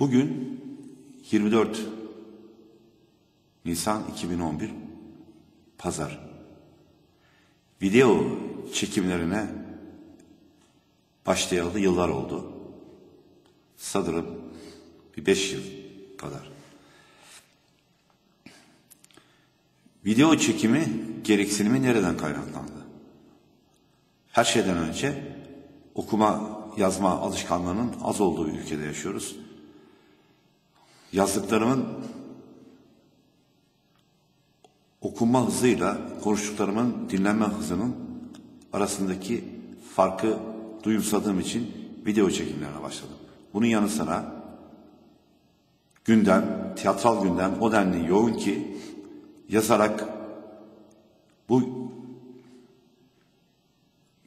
Bugün 24 Nisan 2011 Pazar. Video çekimlerine başlayalı yıllar oldu. Sanırım bir beş yıl kadar. Video çekimi gereksinimi nereden kaynaklandı? Her şeyden önce okuma, yazma alışkanlığının az olduğu ülkede yaşıyoruz. Yazdıklarımın okunma hızıyla konuştuklarımın dinlenme hızının arasındaki farkı duyumsadığım için video çekimlerine başladım. Bunun yanı sıra gündem, tiyatral gündem o denli yoğun ki yazarak bu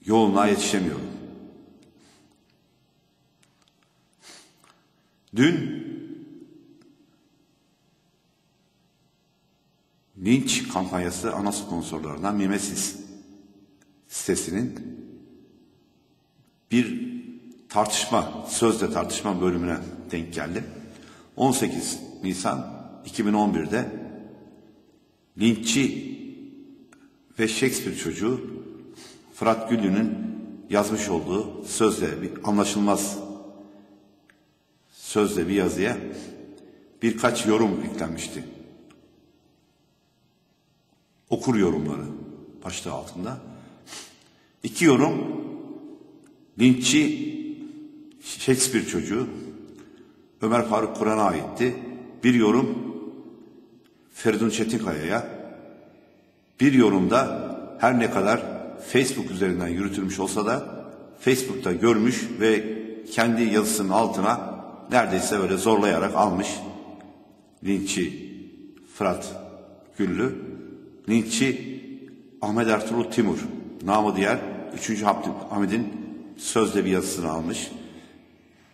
yoğunluğa yetişemiyorum. Dün linç kampanyası ana sponsorlarından Mimesis sitesinin bir tartışma, sözde tartışma bölümüne denk geldi. 18 Nisan 2011'de linççi ve Shakespeare çocuğu Fırat Güllü'nün yazmış olduğu sözle bir anlaşılmaz sözle bir yazıya birkaç yorum eklenmişti. Okur yorumları başlığı altında. İki yorum linççi Shakespeare çocuğu Ömer Faruk Kur'an'a aitti. Bir yorum Feridun Çetinkaya'ya. Bir yorumda her ne kadar Facebook üzerinden yürütülmüş olsa da Facebook'ta görmüş ve kendi yazısının altına neredeyse böyle zorlayarak almış linççi Fırat Güllü, linççi Ahmet Ertuğrul Timur, namı diğer 3. Hamid'in sözde bir yazısını almış.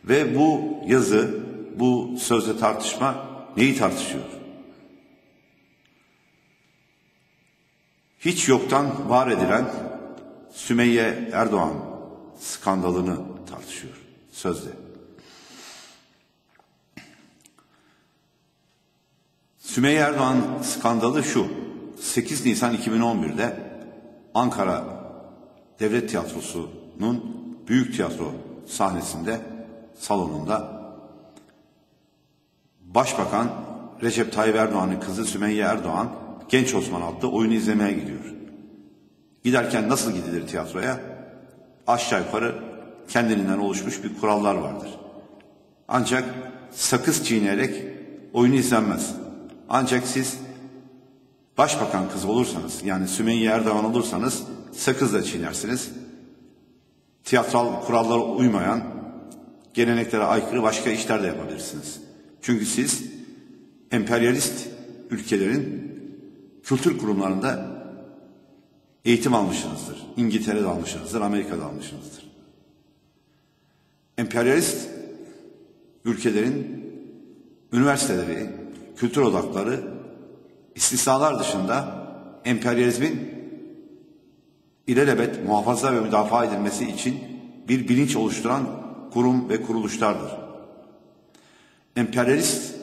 Ve bu yazı, bu sözde tartışma neyi tartışıyor? Hiç yoktan var edilen Sümeyye Erdoğan skandalını tartışıyor sözde. Sümeyye Erdoğan skandalı şu. 8 Nisan 2011'de Ankara Devlet Tiyatrosu'nun büyük tiyatro sahnesinde salonunda Başbakan Recep Tayyip Erdoğan'ın kızı Sümeyye Erdoğan Genç Osman adlı oyunu izlemeye gidiyor. Giderken nasıl gidilir tiyatroya? Aşağı yukarı kendiliğinden oluşmuş bir kurallar vardır. Ancak sakız çiğneyerek oyunu izlenmez. Ancak siz başbakan kızı olursanız yani Sümeyye Erdoğan olursanız sakızla çiğnersiniz. Tiyatral kurallara uymayan, geleneklere aykırı başka işler de yapabilirsiniz. Çünkü siz emperyalist ülkelerin kültür kurumlarında eğitim almışsınızdır. İngiltere'de almışsınızdır, Amerika'da almışsınızdır. Emperyalist ülkelerin üniversiteleri, kültür odakları istisnalar dışında emperyalizmin ilelebet muhafaza ve müdafaa edilmesi için bir bilinç oluşturan kurum ve kuruluşlardır. Emperyalist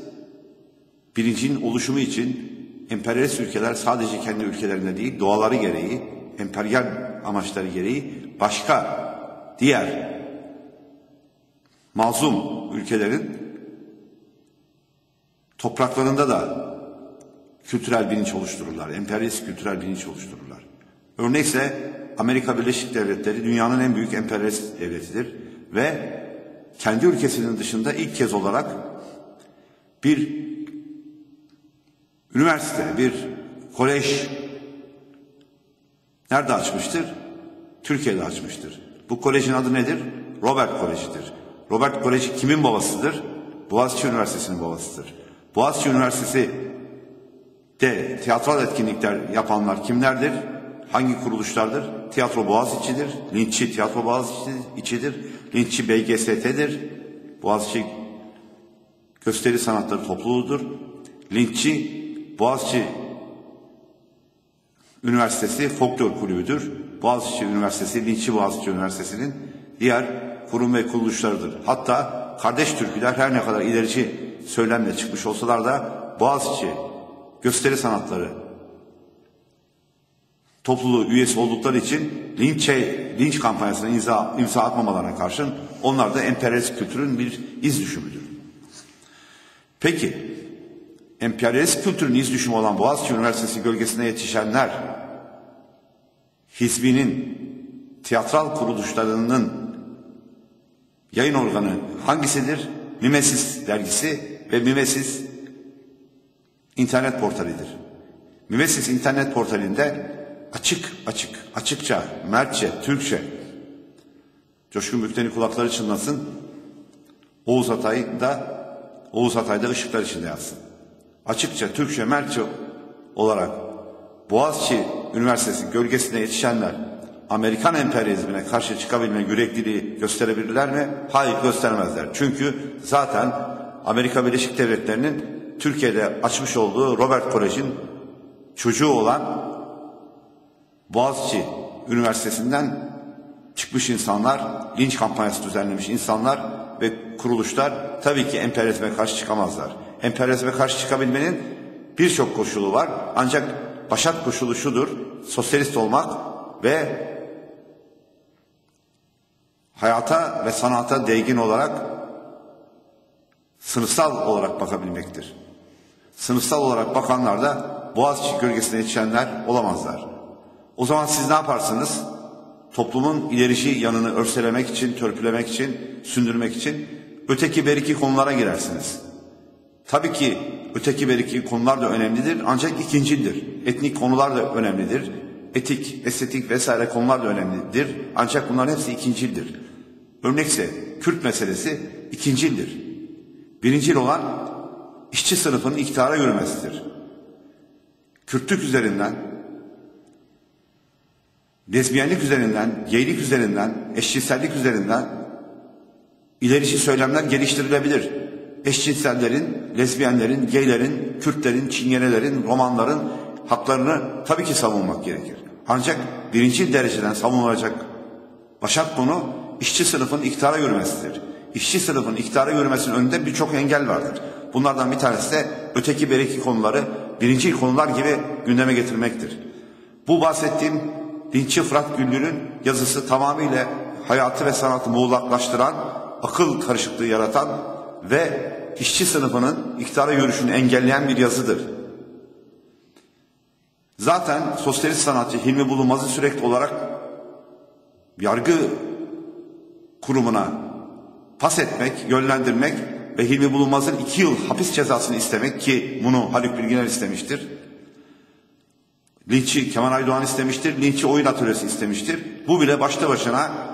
bilincin oluşumu için emperyalist ülkeler sadece kendi ülkelerinde değil, doğaları gereği, emperyal amaçları gereği başka diğer mazlum ülkelerin topraklarında da kültürel bilinç oluştururlar. Emperyalist kültürel bilinç oluştururlar. Örnekse Amerika Birleşik Devletleri dünyanın en büyük emperyalist devletidir ve kendi ülkesinin dışında ilk kez olarak bir üniversite, bir kolej nerede açmıştır? Türkiye'de açmıştır. Bu kolejin adı nedir? Robert Koleji'dir. Robert Koleji kimin babasıdır? Boğaziçi Üniversitesi'nin babasıdır. Boğaziçi Üniversitesi de tiyatral etkinlikler yapanlar kimlerdir? Hangi kuruluşlardır? Tiyatro Boğaziçi'dir. Linççi Tiyatro Boğaziçi'dir. Linççi BGST'dir. Boğaziçi Gösteri Sanatları Topluluğu'dur. Linççi Boğaziçi Üniversitesi Folklor Kulübü'dür. Boğaziçi Üniversitesi, Linççi Boğaziçi Üniversitesi'nin diğer kurum ve kuruluşlarıdır. Hatta kardeş türküler her ne kadar ilerici söylemle çıkmış olsalar da Boğaziçi gösteri sanatları topluluğu üyesi oldukları için linçe, linç kampanyasına imza, imza atmamalarına karşın onlar da emperyalist kültürün bir iz düşümüdür. Peki, emperyalist kültürün iz düşümü olan Boğaziçi Üniversitesi gölgesine yetişenler, Hizbinin, tiyatral kuruluşlarının yayın organı hangisidir? Mimesis dergisi ve Mimesis internet portalidir. Mimesis internet portalinde açık açık, açıkça, mertçe, Türkçe, Coşkun Bükten'in kulakları çınlasın, Oğuz Atay da Oğuz Atay da ışıklar içinde yatsın. Açıkça, Türkçe, mertçe olarak Boğaziçi Üniversitesi gölgesine yetişenler Amerikan emperyalizmine karşı çıkabilme yürekliliği gösterebilirler mi? Hayır göstermezler. Çünkü zaten Amerika Birleşik Devletleri'nin Türkiye'de açmış olduğu Robert Kolej'in çocuğu olan Boğaziçi Üniversitesi'nden çıkmış insanlar, linç kampanyası düzenlemiş insanlar ve kuruluşlar tabii ki emperyalizme karşı çıkamazlar. Emperyalizme karşı çıkabilmenin birçok koşulu var. Ancak başat koşulu şudur, sosyalist olmak ve hayata ve sanata değgin olarak sınıfsal olarak bakabilmektir. Sınıfsal olarak bakanlar da Boğaziçi gölgesine yetişenler olamazlar. O zaman siz ne yaparsınız? Toplumun ilerici yanını örselemek için, törpülemek için, sündürmek için öteki beriki konulara girersiniz. Tabii ki öteki beriki konular da önemlidir ancak ikincildir. Etnik konular da önemlidir. Etik, estetik vesaire konular da önemlidir. Ancak bunların hepsi ikincildir. Örnekse Kürt meselesi ikincildir. Birincil olan işçi sınıfının iktidara yürümesidir. Kürtlük üzerinden lezbiyenlik üzerinden, geylik üzerinden, eşcinsellik üzerinden ilerici söylemler geliştirilebilir. Eşcinsellerin, lezbiyenlerin, geylerin, Kürtlerin, Çingenelerin, Romanların haklarını tabii ki savunmak gerekir. Ancak birinci dereceden savunulacak başat konu işçi sınıfın iktidara yürümesidir. İşçi sınıfın iktidara yürümesinin önünde birçok engel vardır. Bunlardan bir tanesi de öteki bereki konuları birinci konular gibi gündeme getirmektir. Bu bahsettiğim Dinçi Fırat Güllü'nün yazısı tamamıyla hayatı ve sanatı muğlaklaştıran, akıl karışıklığı yaratan ve işçi sınıfının iktidara yürüyüşünü engelleyen bir yazıdır. Zaten sosyalist sanatçı Hilmi Bulunmaz'ı sürekli olarak yargı kurumuna pas etmek, yönlendirmek ve Hilmi Bulunmaz'ın iki yıl hapis cezasını istemek ki bunu Haluk Bilginer istemiştir Linç'i Kemal Aydoğan istemiştir. Linç'i oyun atölyesi istemiştir. Bu bile başta başına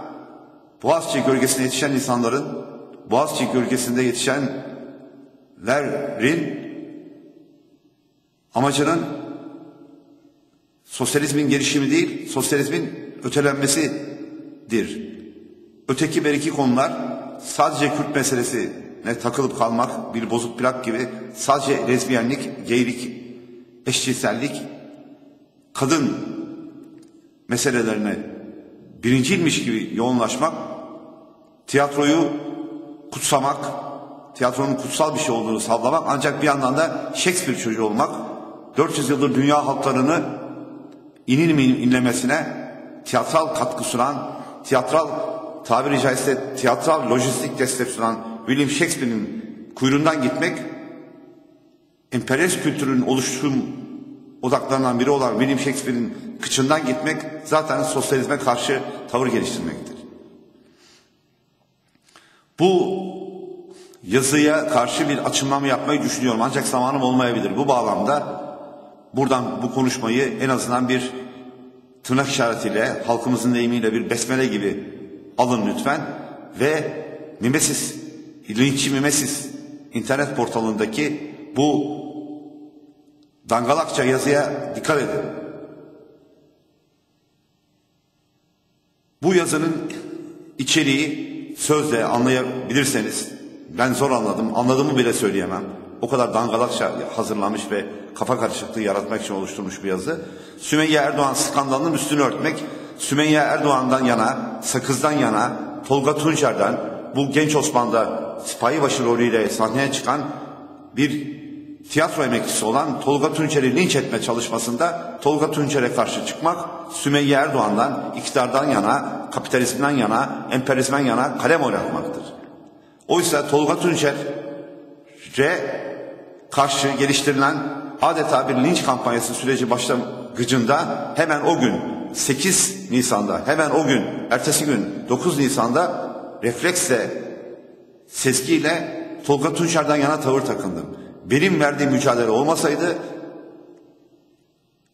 Boğaziçi gölgesine yetişen insanların Boğaziçi gölgesinde yetişenlerin amacının sosyalizmin gelişimi değil, sosyalizmin ötelenmesidir. Öteki beriki konular sadece Kürt meselesi ne takılıp kalmak bir bozuk plak gibi sadece lezbiyenlik, geylik, eşcinsellik kadın meselelerine birinciymiş gibi yoğunlaşmak, tiyatroyu kutsamak, tiyatronun kutsal bir şey olduğunu sallamak ancak bir yandan da Shakespeare çocuğu olmak, 400 yıldır dünya halklarını inin inlemesine tiyatral katkı sunan, tiyatral tabiri caizse tiyatral lojistik destek sunan William Shakespeare'in kuyruğundan gitmek emperyalist kültürün oluşum odaklarından biri olan William Shakespeare'in kıçından gitmek zaten sosyalizme karşı tavır geliştirmektir. Bu yazıya karşı bir açımlama yapmayı düşünüyorum ancak zamanım olmayabilir. Bu bağlamda buradan bu konuşmayı en azından bir tırnak işaretiyle, halkımızın deyimiyle bir besmele gibi alın lütfen ve Mimesis, linççi Mimesis internet portalındaki bu dangalakça yazıya dikkat edin. Bu yazının içeriği sözle anlayabilirseniz ben zor anladım. Anladığımı bile söyleyemem. O kadar dangalakça hazırlanmış ve kafa karışıklığı yaratmak için oluşturmuş bir yazı. Sümeyye Erdoğan skandalının üstünü örtmek, Sümeyye Erdoğan'dan yana, Sakız'dan yana, Tolga Tuncer'den, bu genç Osman'da sipahi başı rolüyle sahneye çıkan bir tiyatro emekçisi olan Tolga Tunçer'i linç etme çalışmasında Tolga Tunçer'e karşı çıkmak Sümeyye Erdoğan'dan, iktidardan yana, kapitalizmden yana, emperyalizmden yana kalem oynatmaktır. Oysa Tolga Tunçer'e karşı geliştirilen adeta bir linç kampanyası süreci başlangıcında hemen o gün 8 Nisan'da hemen o gün ertesi gün 9 Nisan'da refleksle sezgiyle Tolga Tunçer'den yana tavır takındım. Benim verdiğim mücadele olmasaydı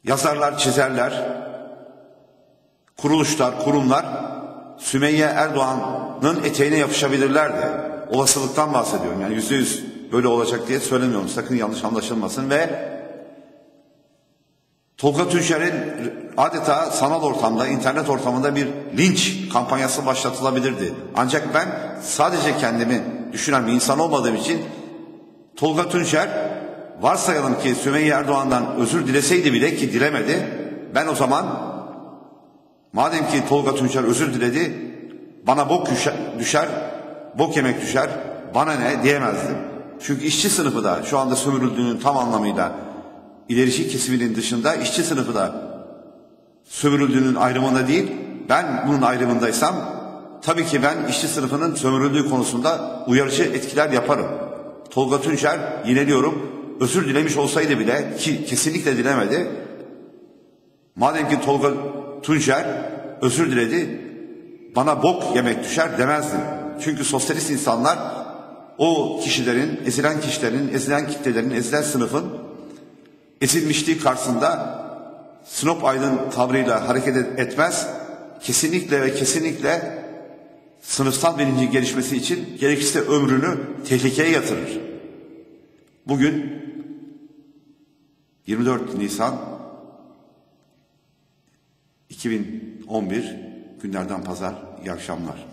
yazarlar, çizerler, kuruluşlar, kurumlar Sümeyye Erdoğan'ın eteğine yapışabilirlerdi. Olasılıktan bahsediyorum. Yani yüzde yüz böyle olacak diye söylemiyorum. Sakın yanlış anlaşılmasın ve Tolga Tunçer'in adeta sanal ortamda, internet ortamında bir linç kampanyası başlatılabilirdi. Ancak ben sadece kendimi düşünen bir insan olmadığım için Tolga Tunçer varsayalım ki Sümeyye Erdoğan'dan özür dileseydi bile ki dilemedi. Ben o zaman madem ki Tolga Tunçer özür diledi bana bok düşer, bok yemek düşer bana ne diyemezdim. Çünkü işçi sınıfı da şu anda sömürüldüğünün tam anlamıyla ilerici kesiminin dışında işçi sınıfı da sömürüldüğünün ayrımında değil. Ben bunun ayrımındaysam tabii ki ben işçi sınıfının sömürüldüğü konusunda uyarıcı etkiler yaparım. Tolga Tunçer yineliyorum özür dilemiş olsaydı bile ki kesinlikle dilemedi. Madem ki Tolga Tunçer özür diledi bana bok yemek düşer demezdim. Çünkü sosyalist insanlar o kişilerin, ezilen kişilerin, ezilen kitlelerin, ezilen sınıfın ezilmişliği karşısında Sinop Aydın tavrıyla hareket etmez. Kesinlikle ve kesinlikle sınıfsal bilinci gelişmesi için gerekirse ömrünü tehlikeye yatırır. Bugün 24 Nisan 2011 günlerden pazar iyi akşamlar.